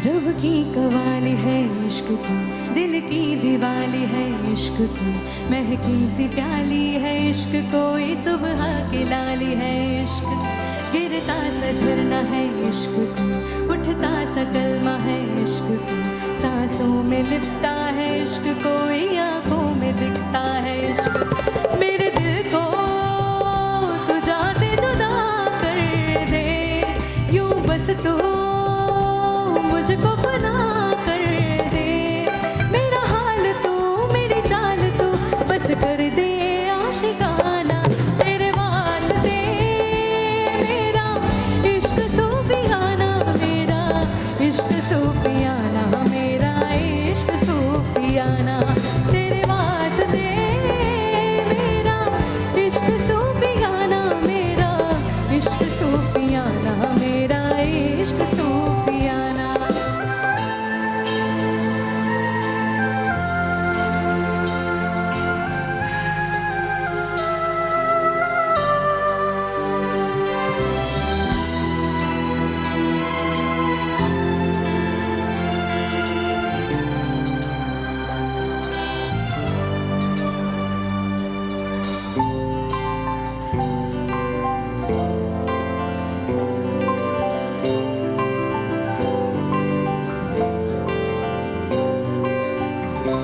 जब की कवाली है इश्क की, दिल की दिवाली है इश्क की, महकी सी प्याली है इश्क कोई सुबह की लाली है इश्क। गिरता सा झरना है इश्क की, उठता सा कलमा है इश्क की, सांसों में लिपता है इश्क कोई आँखों में दिखता है इश्क। मेरे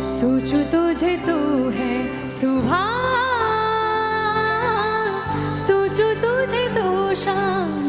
सोचू तुझे तू है सुबह सोचू तुझे तो शाम